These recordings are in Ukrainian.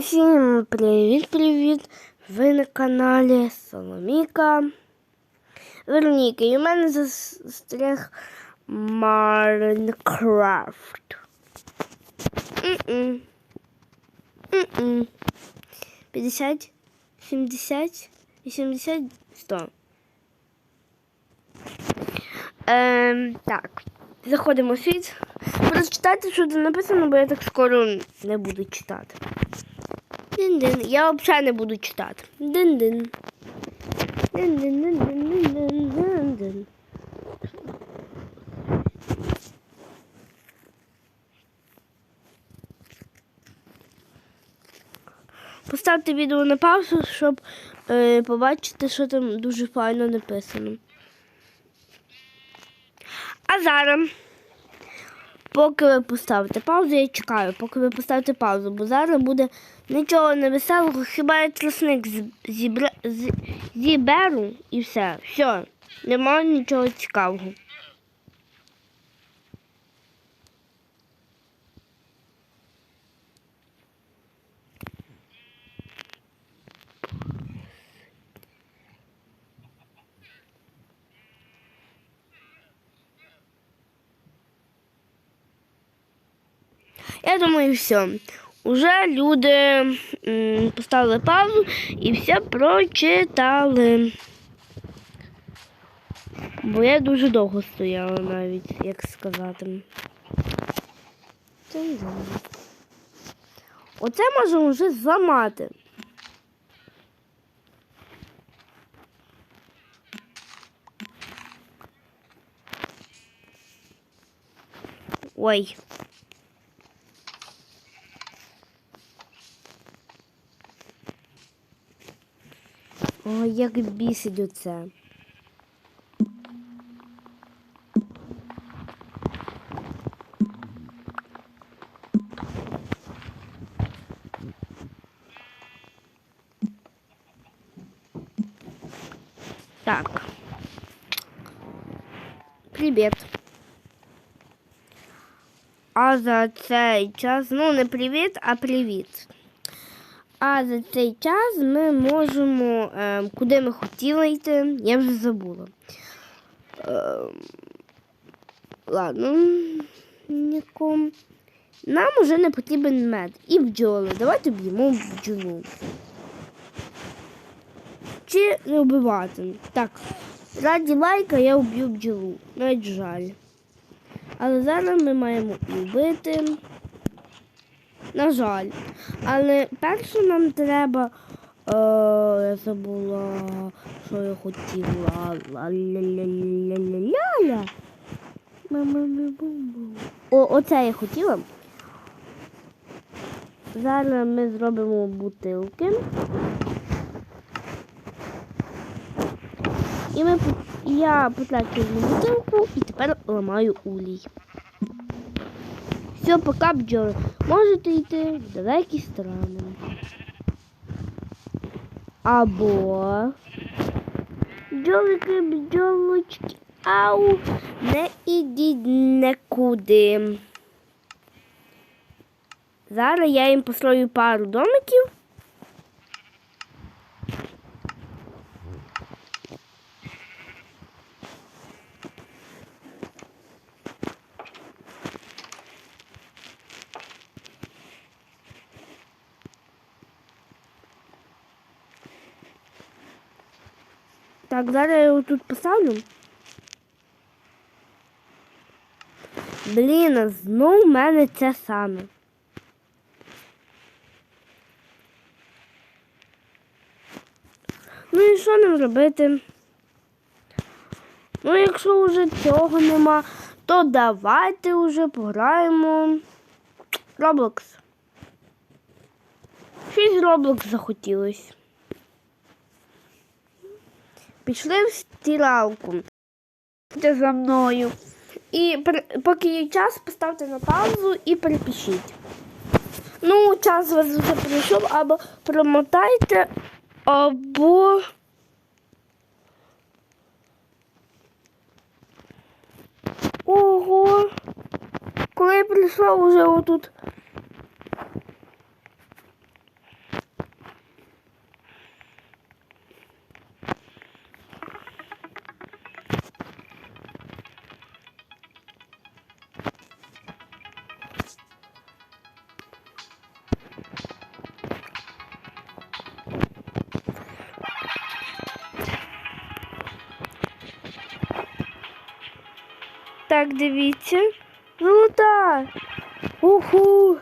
Всім привіт-привіт! Ви на каналі Соломіка Вероніка. І в мене застряг Майнкрафт. М-м. М-м. 50, 70, 80, 100. Ем, так, заходимо в світ. Прочитайте, що тут написано, бо я так скоро не буду читати. Дин-дин. Я взагалі не буду читати. Дин-дин. Дин-дин-дин-дин-дин-дин-дин. Поставте відео на паузу, щоб е, побачити, що там дуже файно написано. А зараз, поки ви поставите паузу, я чекаю, поки ви поставите паузу, бо зараз буде нічого не веселого, хіба я тросник зібра... зіберу і все. Все, немає нічого цікавого. Я думаю, все. Уже люди поставили паузу і все прочитали. Бо я дуже довго стояла навіть, як сказати. Оце можемо вже зламати. Ой. Ой, як бісить оце. Так. Привіт. А за цей час, ну не привіт, а привіт. А за цей час ми можемо, е, куди ми хотіли йти, я вже забула. Е, ладно, нікому. Нам уже не потрібен мед і бджоли. Давайте б'ємо бджолу. Чи не вбивати? Так, раді лайка я вб'ю бджолу. Навіть жаль. Але зараз ми маємо і вбити. На жаль. Але перше нам треба. Е, я забула, що я хотіла. Ла-ля-ля-ля-ля-ля-ля. О, оце я хотіла. Зараз ми зробимо бутилки. І ми, я одну бутилку і тепер ламаю улій. Все, пока бджоли. Можете йти в далекі страни. Або бджолики, бджолочки, ау, не ідіть нікуди. Зараз я їм построю пару домиків. Так, зараз я його тут поставлю. Блін, а знов в мене це саме. Ну і що нам робити? Ну, якщо вже цього нема, то давайте вже пограємо. Роблокс. Щось Роблокс захотілось. Пішли в стиралку. За мною. І поки є час, поставте на паузу і перепишіть. Ну, час у вас вже прийшов, або промотайте, або. Ого. Коли я прийшла вже отут. Так, дивіться. Золота. Уху.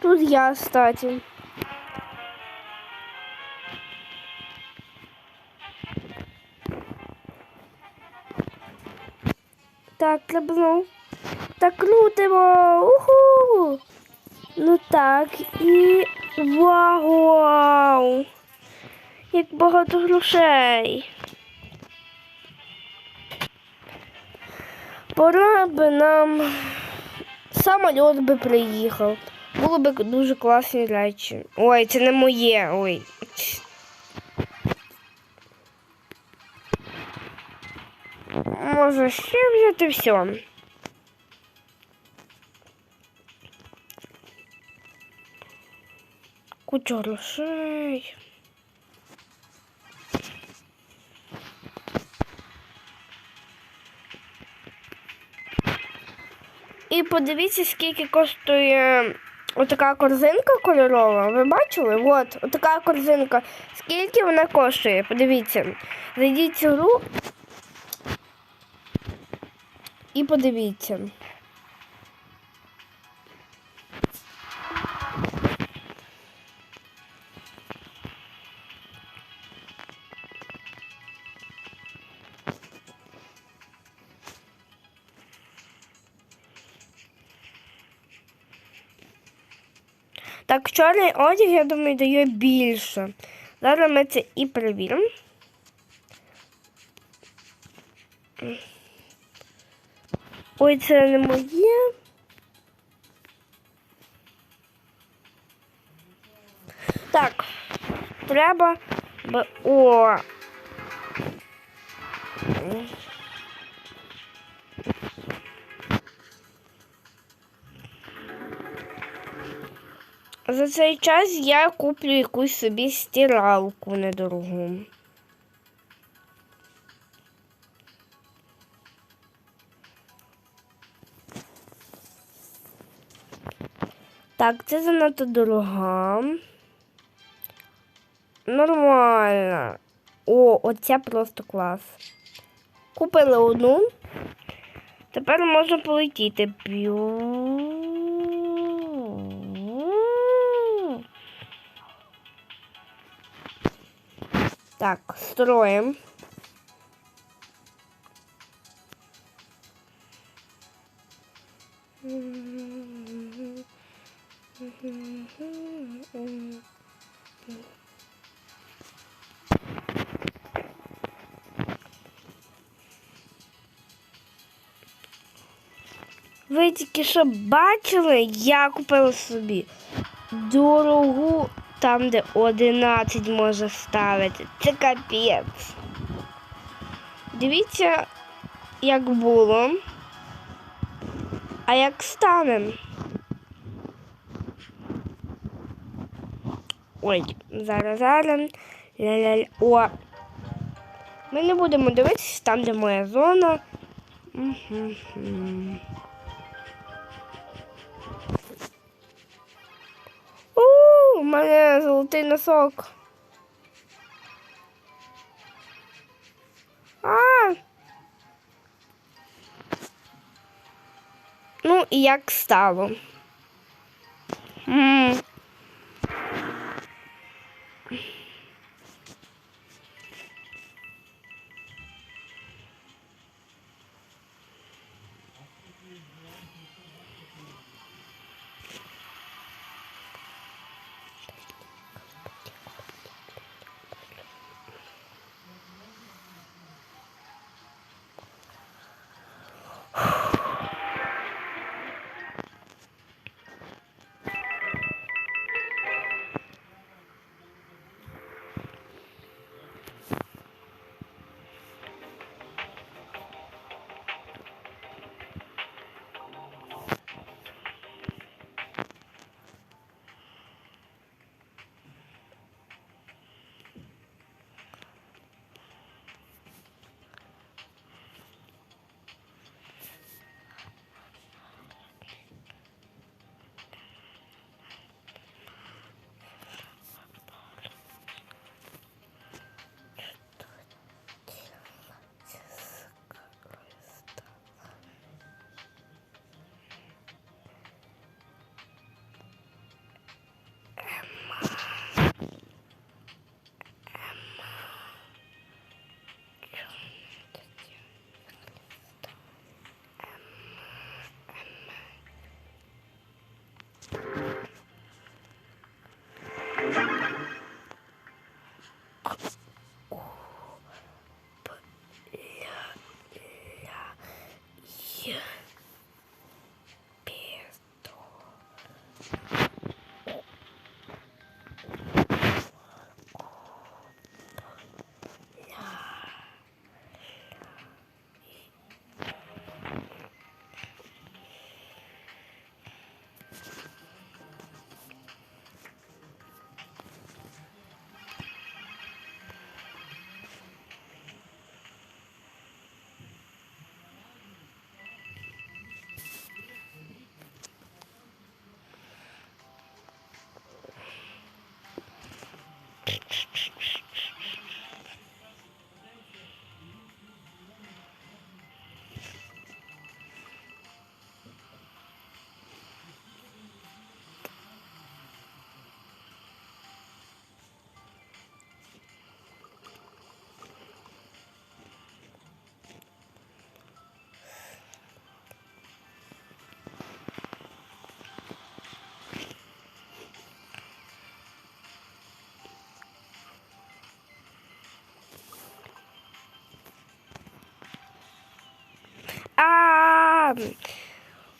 Тут я, кстати. Так, треба. Так крутимо. Уху. Ну так, і вау! Як багато грошей. Пора би нам самоліт би приїхав. Було б дуже класні речі. Ой, це не моє. Ой. Може ще взяти все. Куча грошей. І подивіться, скільки коштує отака корзинка кольорова. Ви бачили? От, отака корзинка. Скільки вона коштує? Подивіться. Зайдіть цю гру і подивіться. Так, чорний одяг, я думаю, дає більше. Зараз ми це і перевіримо. Ой, це не моє. Так, треба. О. За цей час я куплю якусь собі стиралку недорогу. Так, це занадто дорога. Нормально. О, оця просто клас. Купили одну. Тепер можна полетіти. П'ю. Так, строим. Ви тільки що бачили, я купила собі дорогу там, де 11 може ставити. Це капець. Дивіться, як було, а як стане. Ой, зараз, зараз. Ля-ля-ля. О. Ми не будемо дивитися там, де моя зона. Угу. У мене золотий носок. А. Ну і як стало. М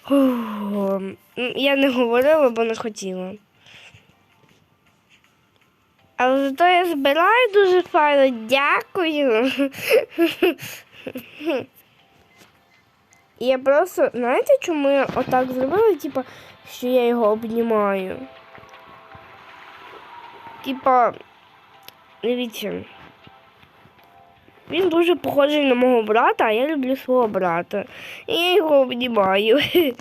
Фу. Я не говорила, бо не хотіла. Але зато я збираю дуже файно. Дякую. Я просто, знаєте, чому я отак зробила? Типа, що я його обнімаю. Типа, дивіться. Він дуже похожий на мого брата, а я люблю свого брата. І я його обнімаю.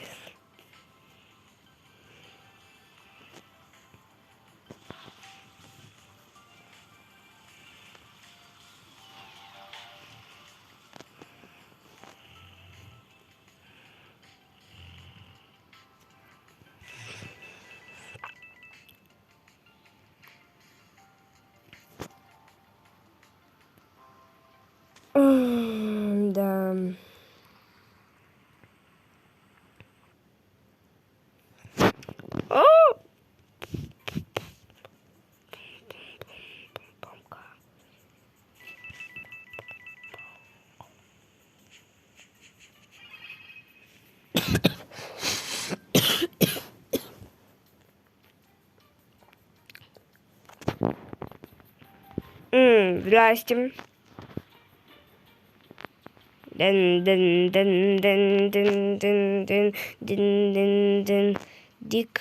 Hm, vielleicht. Din din din din din din din din din din dik.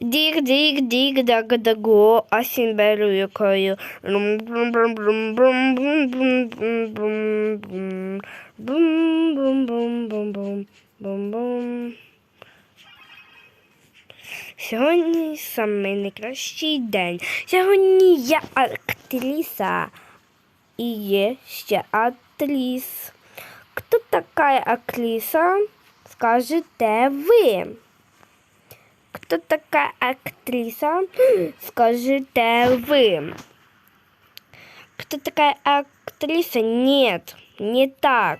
Dik dik dik dag dago asin beru yukarı. Brum brum brum brum brum brum brum brum brum brum brum brum brum brum brum brum Сьогодні самий найкращий день. Сьогодні я актриса. І є ще актрис. Хто така актриса? Скажете ви. Хто така актриса? Скажете вы. Кто такая актриса? Нет, не так.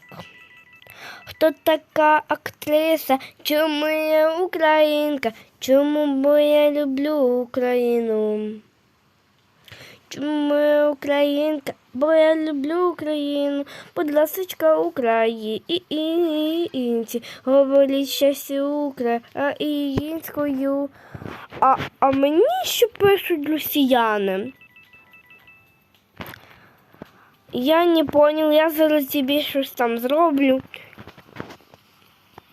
Хто така актриса? Чому я українка? Чому бо я люблю Україну? Чому я українка? Бо я люблю Україну. Будь ласочка українці, говоріть щастя українською. А, а мені що пишуть росіяни? Я не понял, я зараз тобі щось там зроблю.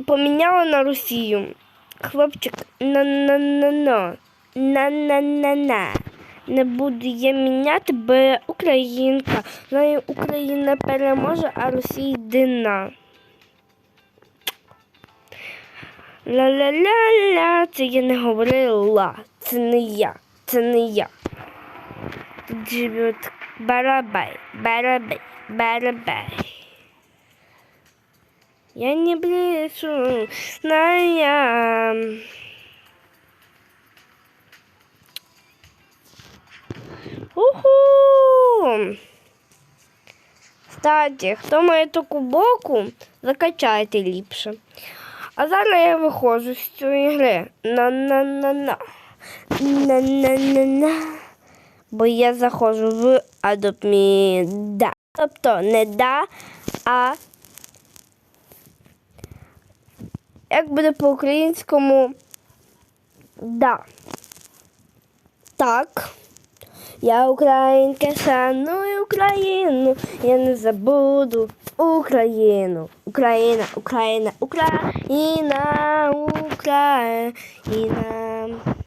Поміняла на Росію. Хлопчик, на-на-на-на. На-на-на-на. Не буду я міняти, бо українка. Знаю, Україна переможе, а Росія дина. Ла-ла-ла-ла, це я не говорила. Це не я. Це не я. Тут живет барабай, барабай, барабай. Я не брешу, на я. Уху! Кстати, хто має таку боку, закачайте ліпше. А зараз я виходжу з цієї гри. На-на-на-на. На-на-на-на. Бо я заходжу в Adopt Me да. Тобто не да, а як буде по-українському да. Так. Я українка, шаную Україну, я не забуду Україну. Україна, Україна, Україна, Україна.